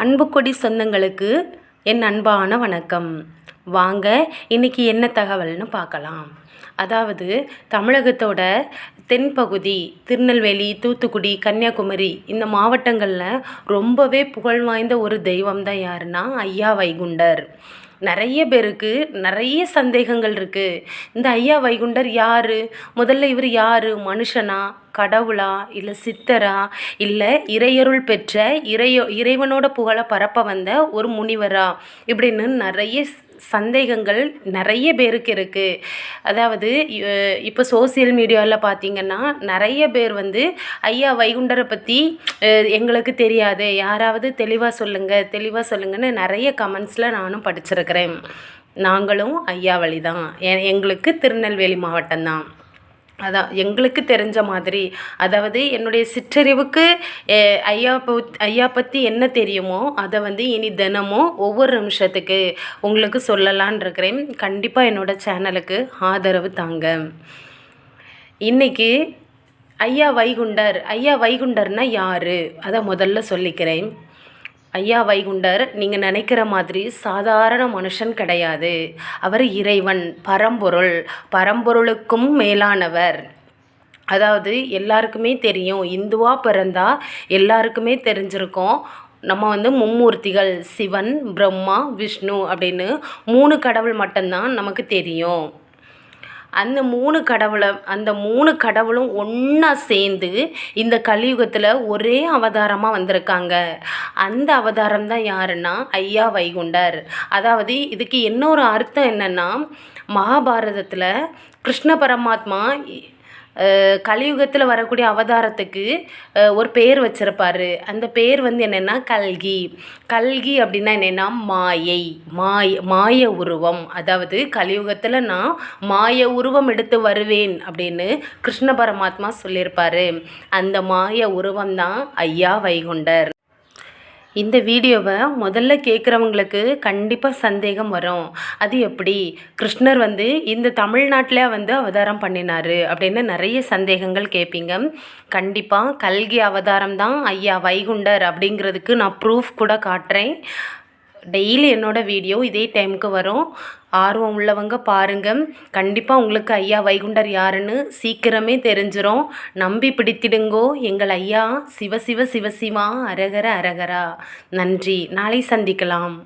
அன்புக்கொடி சொந்தங்களுக்கு என் அன்பான வணக்கம். வாங்க இன்றைக்கி என்ன தகவல்னு பார்க்கலாம். அதாவது தமிழகத்தோட தென்பகுதி திருநெல்வேலி தூத்துக்குடி கன்னியாகுமரி இந்த மாவட்டங்களில் ரொம்பவே புகழ் வாய்ந்த ஒரு தெய்வம் தான் யாருன்னா ஐயா வைகுண்டர். நிறைய பேருக்கு நிறைய சந்தேகங்கள் இருக்குது இந்த ஐயா வைகுண்டர் யார்? முதல்ல இவர் யார்? மனுஷனா? கடவுளா இல்லை சித்தரா இல்லை இறையருள் பெற்ற இறையோ இறைவனோட புகழை பரப்ப வந்த ஒரு முனிவரா இப்படின்னு நிறைய சந்தேகங்கள் நிறைய பேருக்கு இருக்குது அதாவது இப்போ சோசியல் மீடியாவில் பார்த்திங்கன்னா நிறைய பேர் வந்து ஐயா வைகுண்டரை பற்றி எங்களுக்கு தெரியாது யாராவது தெளிவாக சொல்லுங்கள் தெளிவாக சொல்லுங்கன்னு நிறைய கமெண்ட்ஸில் நானும் படிச்சிருக்கிறேன். நாங்களும் ஐயா வழி தான் எங்களுக்கு திருநெல்வேலி மாவட்டம்தான். அதான் எங்களுக்கு தெரிஞ்ச மாதிரி அதாவது என்னுடைய சிற்றறிவுக்கு ஐயா பத் ஐயா பற்றி என்ன தெரியுமோ அதை வந்து இனி தினமும் ஒவ்வொரு நிமிஷத்துக்கு உங்களுக்கு சொல்லலான் இருக்கிறேன். கண்டிப்பாக என்னோடய சேனலுக்கு ஆதரவு தாங்க. இன்றைக்கி ஐயா வைகுண்டர் ஐயா வைகுண்டர்னால் யார்? அதை முதல்ல சொல்லிக்கிறேன். ஐயா வைகுண்டர் நீங்கள் நினைக்கிற மாதிரி சாதாரண மனுஷன் கிடையாது. அவர் இறைவன் பரம்பொருள் பரம்பொருளுக்கும் மேலானவர். அதாவது எல்லாருக்குமே தெரியும் இந்துவாக பிறந்தா எல்லாருக்குமே தெரிஞ்சிருக்கும். நம்ம வந்து மும்மூர்த்திகள் சிவன் பிரம்மா விஷ்ணு அப்படின்னு மூணு கடவுள் மட்டும்தான் நமக்கு தெரியும். அந்த மூணு கடவுளை அந்த மூணு கடவுளும் ஒன்றா சேர்ந்து இந்த கலியுகத்தில் ஒரே அவதாரமாக வந்திருக்காங்க. அந்த அவதாரம் தான் யாருன்னா ஐயா வைகுண்டர். அதாவது இதுக்கு இன்னொரு அர்த்தம் என்னென்னா மகாபாரதத்தில் கிருஷ்ண பரமாத்மா கலியுகத்தில் வரக்கூடிய அவதாரத்துக்கு ஒரு பேர் வச்சுருப்பாரு. அந்த பேர் வந்து என்னென்னா கல்கி. கல்கி அப்படின்னா என்னென்னா மாயை. மாய மாய உருவம். அதாவது கலியுகத்தில் நான் மாய உருவம் எடுத்து வருவேன் அப்படின்னு கிருஷ்ண பரமாத்மா சொல்லியிருப்பார். அந்த மாய உருவம் தான் ஐயா வைகுண்டர். இந்த வீடியோவை முதல்ல கேட்குறவங்களுக்கு கண்டிப்பாக சந்தேகம் வரும். அது எப்படி? கிருஷ்ணர் வந்து இந்த தமிழ்நாட்டில் வந்து அவதாரம் பண்ணினார் அப்படின்னு நிறைய சந்தேகங்கள் கேட்பீங்க. கண்டிப்பாக கல்கி அவதாரம் தான் ஐயா வைகுண்டர் அப்படிங்கிறதுக்கு நான் ப்ரூஃப் கூட காட்டுறேன். டெய்லி என்னோடய வீடியோ இதே டைமுக்கு வரும். ஆர்வம் உள்ளவங்க பாருங்கள் கண்டிப்பாக உங்களுக்கு ஐயா வைகுண்டர் யாருன்னு சீக்கிரமே தெரிஞ்சிடும் நம்பி பிடித்திடுங்கோ. எங்கள் ஐயா சிவ சிவ சிவசிவா அரகர அரகரா. நன்றி. நாளை சந்திக்கலாம்.